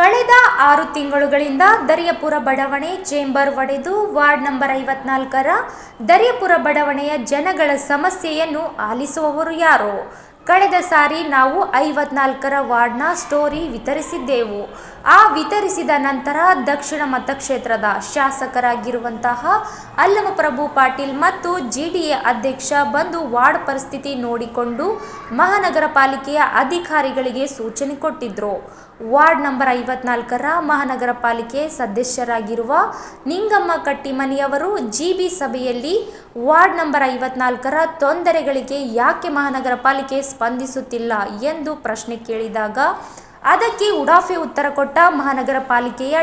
ಕಳೆದ ಆರು ತಿಂಗಳುಗಳಿಂದ ದರಿಯಪುರ ಬಡಾವಣೆ ಚೇಂಬರ್ ಒಡೆದು ವಾರ್ಡ್ ನಂಬರ್ ಐವತ್ನಾಲ್ಕರ ದರಿಯಪುರ ಬಡಾವಣೆಯ ಜನಗಳ ಸಮಸ್ಯೆಯನ್ನು ಆಲಿಸುವವರು ಯಾರು? ಕಳೆದ ಸಾರಿ ನಾವು ಐವತ್ನಾಲ್ಕರ ವಾರ್ಡ್ನ ಸ್ಟೋರಿ ವಿತರಿಸಿದ್ದೆವು. ಆ ವಿತರಿಸಿದ ನಂತರ ದಕ್ಷಿಣ ಮತಕ್ಷೇತ್ರದ ಶಾಸಕರಾಗಿರುವಂತಹ ಅಲ್ಲಮಪ್ರಭು ಪಾಟೀಲ್ ಮತ್ತು ಜಿ ಡಿ ಎ ಅಧ್ಯಕ್ಷ ಬಂದು ವಾರ್ಡ್ ಪರಿಸ್ಥಿತಿ ನೋಡಿಕೊಂಡು ಮಹಾನಗರ ಪಾಲಿಕೆಯ ಅಧಿಕಾರಿಗಳಿಗೆ ಸೂಚನೆ ಕೊಟ್ಟಿದ್ರು. ವಾರ್ಡ್ ನಂಬರ್ ಐವತ್ನಾಲ್ಕರ ಮಹಾನಗರ ಪಾಲಿಕೆ ಸದಸ್ಯರಾಗಿರುವ ನಿಂಗಮ್ಮ ಕಟ್ಟಿಮನಿಯವರು ಜಿಬಿ ಸಭೆಯಲ್ಲಿ ವಾರ್ಡ್ ನಂಬರ್ ಐವತ್ನಾಲ್ಕರ ತೊಂದರೆಗಳಿಗೆ ಯಾಕೆ ಮಹಾನಗರ ಪಾಲಿಕೆ ಸ್ಪಂದಿಸುತ್ತಿಲ್ಲ ಎಂದು ಪ್ರಶ್ನೆ ಕೇಳಿದಾಗ, ಅದಕ್ಕೆ ಉಡಾಫೆ ಉತ್ತರ ಕೊಟ್ಟ ಮಹಾನಗರ ಪಾಲಿಕೆಯ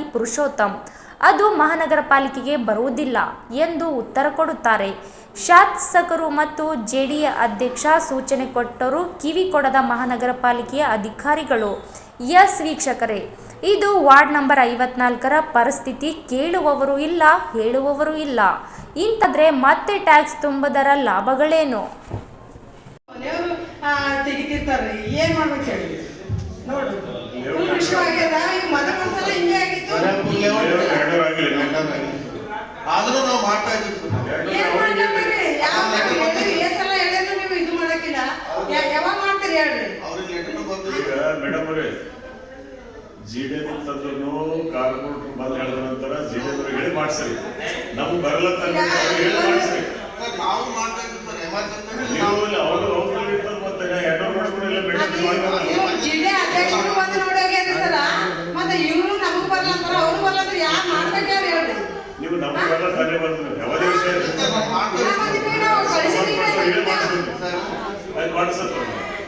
ಇ ಪುರುಷೋತ್ತಮ್, ಅದು ಮಹಾನಗರ ಪಾಲಿಕೆಗೆ ಬರುವುದಿಲ್ಲ ಎಂದು ಉತ್ತರ ಕೊಡುತ್ತಾರೆ. ಶಾಸಕರು ಮತ್ತು ಜೆಡಿಎ ಅಧ್ಯಕ್ಷ ಸೂಚನೆ ಕೊಟ್ಟರು ಕಿವಿ ಕೊಡದ ಮಹಾನಗರ ಪಾಲಿಕೆಯ ಅಧಿಕಾರಿಗಳು. ಎಸ್ ವೀಕ್ಷಕರೇ ಇದು ವಾರ್ಡ್ ನಂಬರ್ ಐವತ್ನಾಲ್ಕರ ಪರಿಸ್ಥಿತಿ. ಕೇಳುವವರು ಇಲ್ಲ ಹೇಳುವವರು ಇಲ್ಲ. ಇಂಥದ್ರೆ ಮತ್ತೆ ಟ್ಯಾಕ್ಸ್ ತುಂಬದರ ಲಾಭಗಳೇನು? ಏನ್ ಮಾಡ್ಬೇಕು ಹೇಳಿ? ನೋಡ್ರಿ ಆದ್ರೂ ನಾವು ಮಾಡ್ತಾ ಇದ್ದೀವಿ ಯಾವಾಗ ಮಾಡ್ತೀರಿ ಹೇಳ್ರಿ? ಅವ್ರಿಗೆ ಮೇಡಮ್ ಅವರೇ. ಜಿಡೆ ತಂದ್ರು ಕಾರ್ಪೊರೇಟರ್ ಬಂದ್ ಹೇಳಿದ ನಂತರ ಜಿಡೆ ಹೇಳಿ ಮಾಡಿಸ್ರಿ. ನಮ್ಗೆ ಬರಲ್ಲ ಹೇಳಿ ಮಾಡ್ಸರಿ. ನಾವು ನಮಗ್ ಬರಲ್ಲ ತಾನೇ ಬಂದ್ರೆ ಯಾವುದೇ ವಿಷಯ ಇರ್ತದೆ. ನಾ